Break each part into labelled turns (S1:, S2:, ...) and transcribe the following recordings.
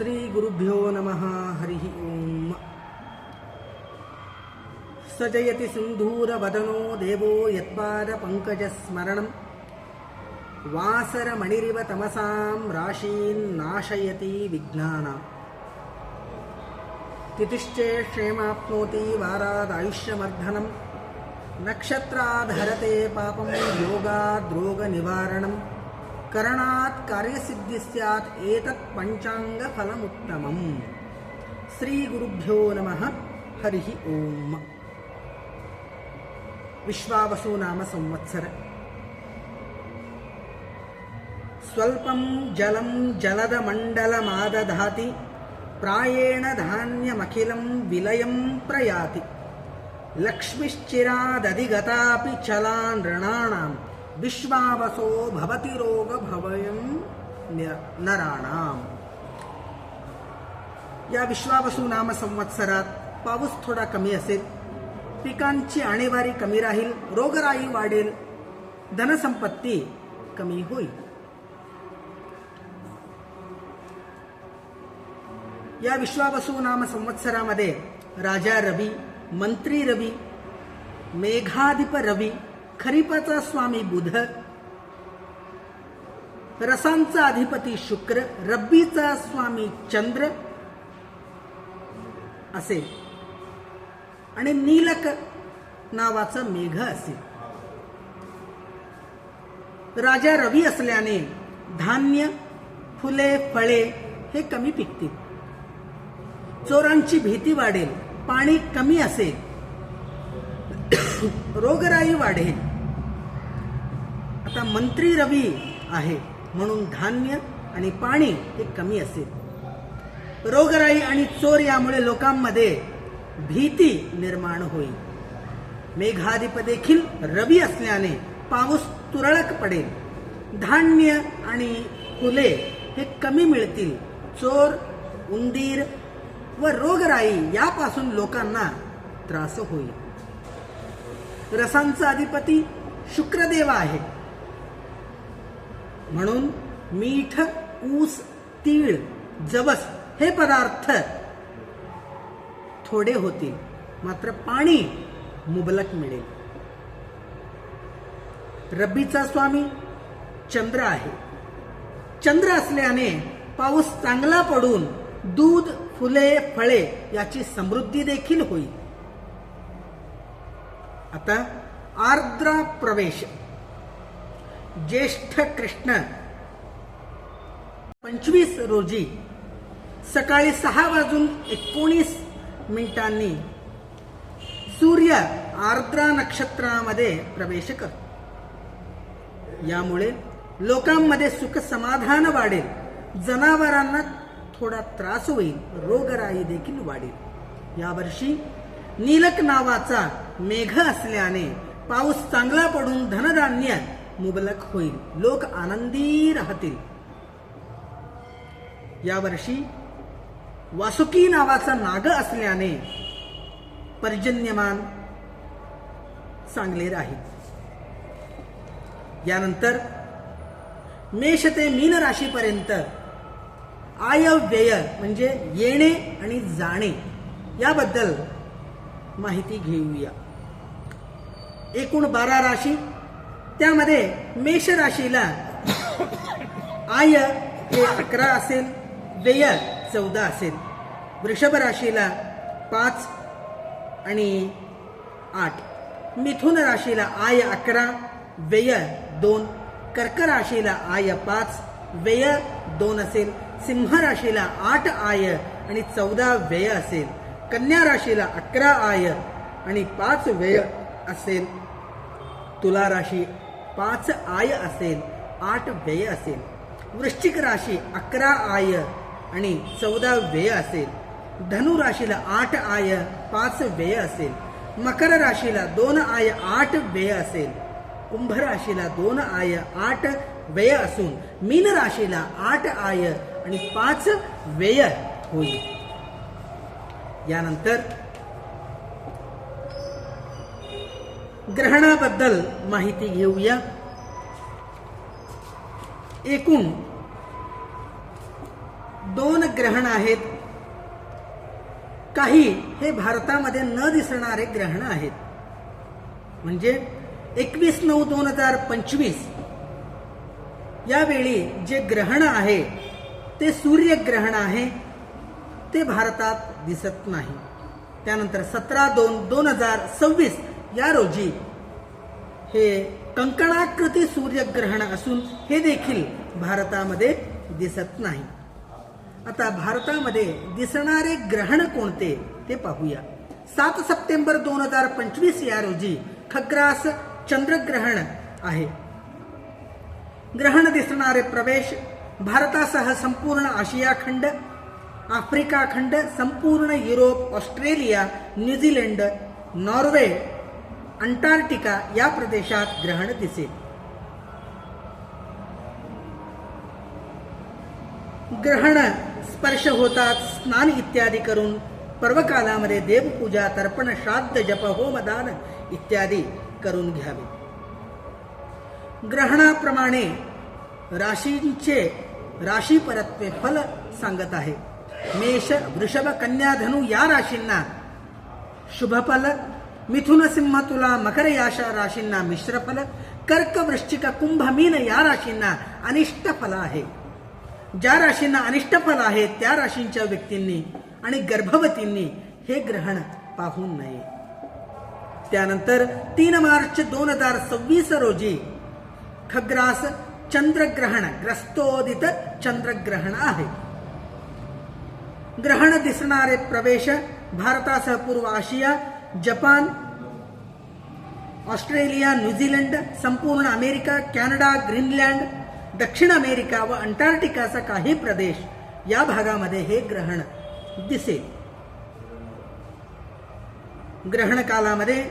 S1: శ్రీ గురుభ్యో నమ హరి ఓం. సజయతి సింధూరవదనో దేవో యత్పాద పంకజ స్మరణం వాసరమణిరివ తమసాం రాశీన్ నాశయతి విజ్ఞానం. తితిశ్చే క్షేమాప్నోతి వారాదాయుష్యమర్ధనం నక్షత్రాధరతే పాపం యోగాద్రోగ నివారణం. कार्यसिद्धिः स्यात् एतत् पञ्चाङ्गफलमुत्तमम्। श्रीगुरुभ्यो नमः। हरिः ओम्। विश्वावसु नाम संवत्सर। स्वल्पं जलं जलदमण्डलमादधाति प्रायेण धान्यमखिलं विलयं प्रयाति। लक्ष्मीश्चिरादधिगतापि चला नृणाणां विश्वावसो भवति रोग भवयम नराणाम्। या विश्वावसू नाम संवत्सरात पाऊस थोडा कमी असेल पिकांची आणेवारी कमी राहील रोगराई वाढेल धनसंपत्ती कमी होईल. या विश्वावसू नाम संवत्सरामध्ये राजा रवी मंत्री रवी मेघाधिप रवी खरीपाचा स्वामी बुध रसांचा अधिपती शुक्र रब्बीचा स्वामी चंद्र असेल आणि नीलक नावाचं मेघ असेल राजा रवी असल्याने धान्य फुले फळे हे कमी पिकतील. चोरांची भीती वाढेल पाणी कमी असेल रोगराई वाढेल. आता मंत्री रवी आहे. म्हणून धान्य आणि पाणी हे कमी असेल. रोगराई आणि चोर यामुळे लोकांमध्ये भीती निर्माण होईल. मेघाधिप देखील रवी असल्याने पाऊस तुरळक पडेल. धान्य आणि फुले हे कमी मिळतील. चोर उंदीर व रोगराई यापासून लोकांना त्रास होईल. रसांचा अधिपती शुक्रदेव आहे म्हणून मीठ ऊस तीळ जवस हे पदार्थ थोडे होतील. मात्र पाणी मुबलक मिळेल. रब्बीचा स्वामी चंद्र आहे. चंद्र असल्याने पाऊस चांगला पडून दूध फुले फळे याची समृद्धी देखील होईल. आता आर्द्रा प्रवेश. ज्येष्ठ कृष्ण. पंचवीस रोजी सकाळी सहा वाजून एकोणीस मिनिटांनी सूर्य आर्द्रा नक्षत्रामध्ये प्रवेश करतो. यामुळे लोकांमध्ये सुख समाधान वाढेल. जनावरांना थोडा त्रास होईल. रोगराई देखील वाढेल. यावर्षी नीलक नावाचा मेघ असल्याने पाऊस चांगला पडून धनधान्य मुबलक होईल. लोक आनंदी राहतील. यावर्षी वासुकी नावाचा नाग असल्याने पर्जन्यमान चांगले राहील. यानंतर मेष ते मीन राशीपर्यंत आय व्यय म्हणजे येणे आणि जाणे याबद्दल माहिती घेऊया. एकूण बारा राशी त्यामध्ये मेष राशीला आय हे अकरा असेल व्यय चौदा असेल. वृषभ राशीला पाच आणि आठ. मिथुन राशीला आय अकरा व्यय दोन. कर्क राशीला आय पाच व्यय दोन असेल. सिंह राशीला आठ आय आणि चौदा व्यय असेल. कन्या राशीला अकरा आय आणि पाच व्यय असेल. तुला राशी पाच आय असेल आठ व्यय असेल. वृश्चिक राशी अकरा आय आणि चौदा व्यय असेल. धनु राशीला आठ आय पाच व्यय असेल. मकर राशीला दोन आय आठ व्यय असेल. कुंभ राशीला दोन आय आठ व्यय असून मीन राशीला आठ आय आणि पाच व्यय होईल. यानंतर ग्रहणाबद्दल माहिती घेऊया. एकूण दोन ग्रहण आहेत. काही हे भारतामध्ये न दिसणारे ग्रहण आहेत. म्हणजे एकवीस नऊ दोन हजार पंचवीस यावेळी जे ग्रहण आहे ते सूर्यग्रहण आहे ते भारतात दिसत नाही. त्यानंतर सतरा दोन दोन हजार सव्वीस या रोजी हे कंकणाकृती सूर्यग्रहण असून हे देखील भारतामध्ये दिसत नाही. आता भारतामध्ये दिसणारे ग्रहण कोणते ते पाहूया. सात सप्टेंबर दोन हजार पंचवीस या रोजी खग्रास चंद्रग्रहण आहे. ग्रहण दिसणारे प्रवेश भारतासह संपूर्ण आशिया खंड आफ्रिका खंड संपूर्ण Europe Australia New Zealand Norway Antarctica या प्रदेशात ग्रहण दिसेल. ग्रहण स्पर्श होतात स्नान इत्यादी करून पर्वकालामध्ये देवपूजा तर्पण श्राद्ध जप होमदान इत्यादी करून घ्यावे. ग्रहणाप्रमाणे राशींचे राशी परत्वे फल सांगत आहे. मेष वृषभ कन्या धनु या राशींना शुभफल मिथुन सिंह तुला मकर याशा राशींना मिश्रफल कर्क वृश्चिक कुंभ मीन या राशींना अनिष्ट फल आहे. ज्या राशींना अनिष्ट फल आहे त्या राशींच्या व्यक्तींनी आणि गर्भवतींनी हे ग्रहण पाहू नये. त्यानंतर तीन मार्च दोन हजार सव्वीस रोजी खग्रास चंद्रग्रहण ग्रस्तोदित चंद्रग्रहण आहे. ग्रहण दिसणारे प्रवेश भारतासह पूर्व Asia Japan Australia New Zealand संपूर्ण अमेरिका कॅनडा ग्रीनलँड दक्षिण अमेरिका व अंटार्क्टिकाचा काही प्रदेश या भागामध्ये हे ग्रहण दिसेल ग्रहण कालामध्ये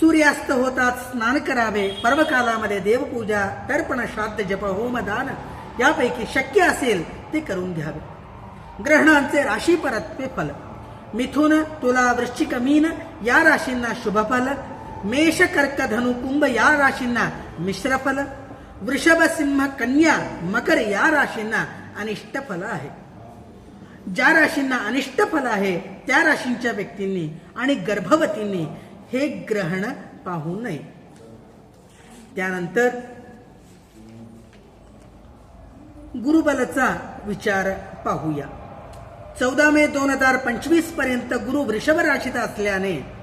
S1: सूर्यास्त होताच स्नान करावे पर्व कालामध्ये देवपूजा तर्पण श्राद्ध जप होमदान यापैकी शक्य असेल ते करून घ्यावे ग्रहणांचे राशी परत्वे फल मिथुन तुला वृश्चिक मीन या राशींना शुभफल. मेष कर्क धनु कुंभ या राशींना मिश्रफल. वृषभ सिंह कन्या मकर या राशींना अनिष्ट फल आहे. ज्या राशींना अनिष्ट फल आहे त्या राशींच्या व्यक्तींनी आणि गर्भवतींनी हे ग्रहण पाहू नये. त्यानंतर गुरुबलचा विचार पाहूया. चौदा मे दोन हजार पंचवीसपर्यंत गुरु वृषभ राशीत असल्याने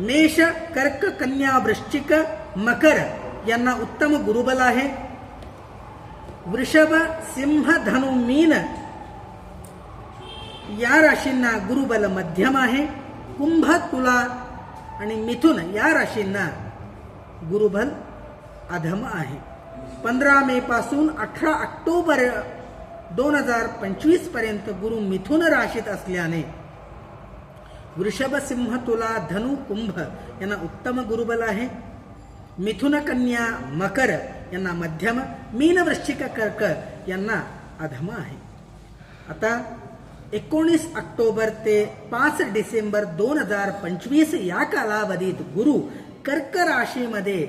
S1: मेष कर्क कन्या वृश्चिक मकर यांना उत्तम गुरुबल आहे. वृषभ सिंह धनु मीन या राशींना गुरुबल मध्यम आहे. कुंभ तुला आणि मिथुन या राशींना गुरुबल अधम आहे. पंधरा मे पासून अठरा ऑक्टोबर दोन हजार पंचवीसपर्यंत गुरु मिथुन राशीत असल्याने वृषभ सिंह तुला धनु कुंभ यांना उत्तम गुरुबल आहे. मिथुन कन्या मकर यांना मध्यम मीन वृश्चिक कर्क यांना अधम आहे. आता एकोणीस ऑक्टोबर ते पाच डिसेंबर दोन हजार पंचवीस या कालावधीत गुरु कर्क राशीमध्ये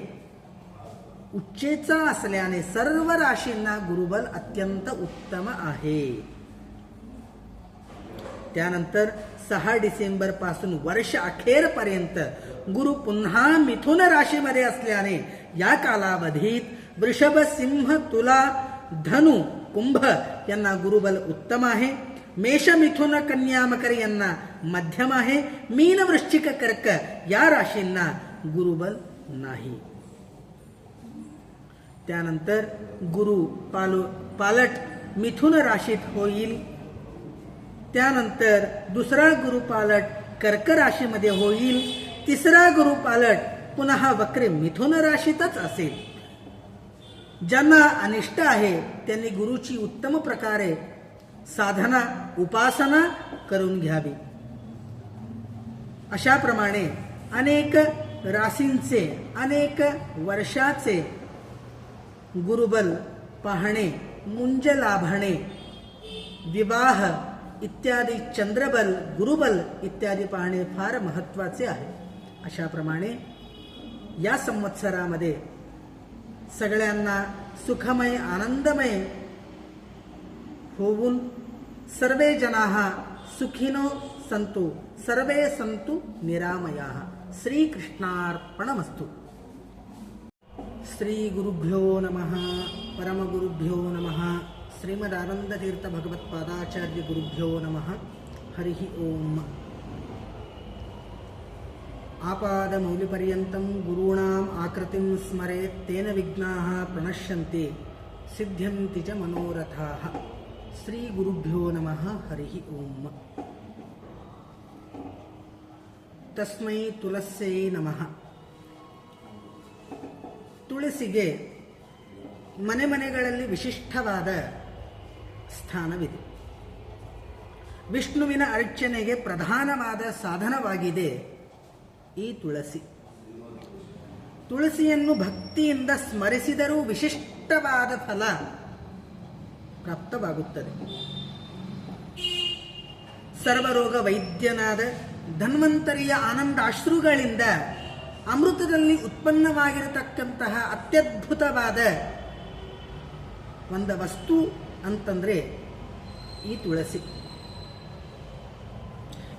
S1: उच्चेचा असल्याने सर्व राशींना गुरुबल अत्यंत उत्तम आहे. त्यानंतर सहा डिसेंबरपासून वर्ष अखेरपर्यंत गुरु पुन्हा मिथुन राशीमध्ये असल्याने या कालावधीत वृषभ सिंह तुला धनु कुंभ यांना गुरुबल उत्तम आहे. मेष मिथुन कन्या मकर यांना मध्यम आहे. मीन वृश्चिक कर्क या राशींना गुरुबल नाही. त्यानंतर गुरु पालू पालट मिथुन राशीत होईल. त्यानंतर दुसरा गुरु पालट कर्क राशीमध्ये होईल. तिसरा गुरु पालट पुन्हा वक्रे मिथुन राशीतच असेल. ज्यांना अनिष्ट आहे त्यांनी गुरुची उत्तम प्रकारे साधना उपासना करून घ्यावी. अशाप्रमाणे अनेक राशींचे अनेक वर्षाचे गुरुबल पाहणे मुंज लाभणे विवाह इत्यादी चंद्रबल गुरुबल इत्यादी पाहणे फार महत्त्वाचे आहे. अशाप्रमाणे या संवत्सरामध्ये सगळ्यांना सुखमय आनंदमय होऊन सर्वे जनाः सुखिनो संतु सर्वे संतु निरामयाः. श्रीकृष्णार्पणमस्तु. శ్రీ గురుభ్యో నమ. పరమగురుభ్యో నమ. శ్రీమద్ ఆనందతీర్థ భగవత్పాదాచార్య గురుభ్యో నమ. హరి ఓం. ఆపాదమౌలిపర్యంతం గురూణాం ఆకృతిం స్మరే తేన విఘ్నా ప్రణశ్యంతే. సిద్ధ్యంతి చ మనోరథా. శ్రీ గురుభ్యో నమ. హరి ఓం. తస్మై తులస్యై నమ. ತುಳಸಿಗೆ ಮನೆ ಮನೆಗಳಲ್ಲಿ ವಿಶಿಷ್ಟವಾದ ಸ್ಥಾನವಿದೆ. ವಿಷ್ಣುವಿನ ಅರ್ಚನೆಗೆ ಪ್ರಧಾನವಾದ ಸಾಧನವಾಗಿದೆ ಈ ತುಳಸಿ. ತುಳಸಿಯನ್ನು ಭಕ್ತಿಯಿಂದ ಸ್ಮರಿಸಿದರೂ ವಿಶಿಷ್ಟವಾದ ಫಲ ಪ್ರಾಪ್ತವಾಗುತ್ತದೆ. ಸರ್ವರೋಗ ವೈದ್ಯನಾದ ಧನ್ವಂತರಿಯ ಆನಂದಾಶ್ರುಗಳಿಂದ ಅಮೃತದಲ್ಲಿ ಉತ್ಪನ್ನವಾಗಿರತಕ್ಕಂತಹ ಅತ್ಯದ್ಭುತವಾದ ಒಂದು ವಸ್ತು ಅಂತಂದ್ರೆ ಈ ತುಳಸಿ.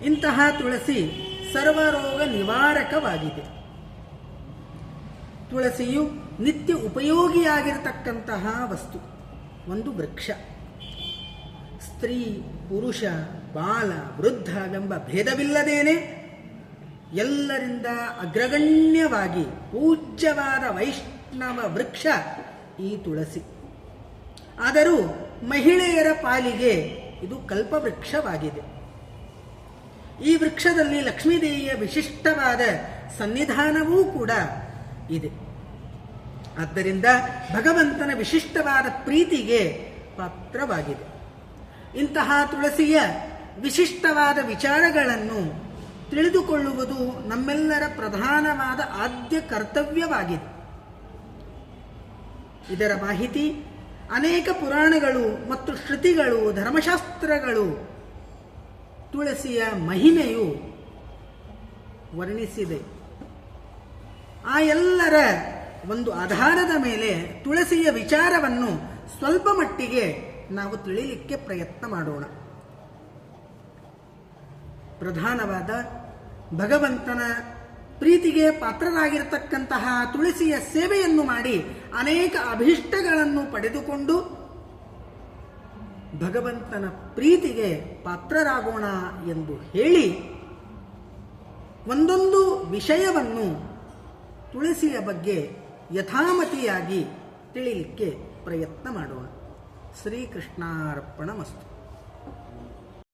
S1: ಇಂತಹ ತುಳಸಿ ಸರ್ವರೋಗ ನಿವಾರಕವಾಗಿದೆ. ತುಳಸಿಯು ನಿತ್ಯ ಉಪಯೋಗಿಯಾಗಿರತಕ್ಕಂತಹ ವಸ್ತು, ಒಂದು ವೃಕ್ಷ. ಸ್ತ್ರೀ, ಪುರುಷ, ಬಾಲ, ವೃದ್ಧ ಎಂಬ ಭೇದವಿಲ್ಲದೇನೆ ಎಲ್ಲರಿಂದ ಅಗ್ರಗಣ್ಯವಾಗಿ ಪೂಜ್ಯವಾದ ವೈಷ್ಣವ ವೃಕ್ಷ ಈ ತುಳಸಿ. ಆದರೂ ಮಹಿಳೆಯರ ಪಾಲಿಗೆ ಇದು ಕಲ್ಪವೃಕ್ಷವಾಗಿದೆ. ಈ ವೃಕ್ಷದಲ್ಲಿ ಲಕ್ಷ್ಮೀದೇವಿಯ ವಿಶಿಷ್ಟವಾದ ಸನ್ನಿಧಾನವೂ ಕೂಡ ಇದೆ. ಆದ್ದರಿಂದ ಭಗವಂತನ ವಿಶಿಷ್ಟವಾದ ಪ್ರೀತಿಗೆ ಪಾತ್ರವಾಗಿದೆ. ಇಂತಹ ತುಳಸಿಯ ವಿಶಿಷ್ಟವಾದ ವಿಚಾರಗಳನ್ನು ತಿಳಿದುಕೊಳ್ಳುವುದು ನಮ್ಮೆಲ್ಲರ ಪ್ರಧಾನವಾದ ಆದ್ಯ ಕರ್ತವ್ಯವಾಗಿದೆ. ಇದರ ಮಾಹಿತಿ ಅನೇಕ ಪುರಾಣಗಳು ಮತ್ತು ಶ್ರುತಿಗಳು ಧರ್ಮಶಾಸ್ತ್ರಗಳು, ತುಳಸಿಯ ಮಹಿಮೆಯು ವರ್ಣಿಸಿದೆ. ಆ ಎಲ್ಲರ ಒಂದು ಆಧಾರದ ಮೇಲೆ ತುಳಸಿಯ ವಿಚಾರವನ್ನು ಸ್ವಲ್ಪ ಮಟ್ಟಿಗೆ ನಾವು ತಿಳಿಯಲಿಕ್ಕೆ ಪ್ರಯತ್ನ ಮಾಡೋಣ. ಪ್ರಧಾನವಾದ ಭಗವಂತನ ಪ್ರೀತಿಗೆ ಪಾತ್ರರಾಗಿರತಕ್ಕಂತಹ ತುಳಸಿಯ ಸೇವೆಯನ್ನು ಮಾಡಿ ಅನೇಕ ಅಭಿಷ್ಟಗಳನ್ನು ಪಡೆದುಕೊಂಡು ಭಗವಂತನ ಪ್ರೀತಿಗೆ ಪಾತ್ರರಾಗೋಣ ಎಂದು ಹೇಳಿ ಒಂದೊಂದು ವಿಷಯವನ್ನು ತುಳಸಿಯ ಬಗ್ಗೆ ಯಥಾಮತಿಯಾಗಿ ತಿಳಿಯಲಿಕ್ಕೆ ಪ್ರಯತ್ನ ಮಾಡುವ ಶ್ರೀಕೃಷ್ಣಾರ್ಪಣ ಮಸ್ತು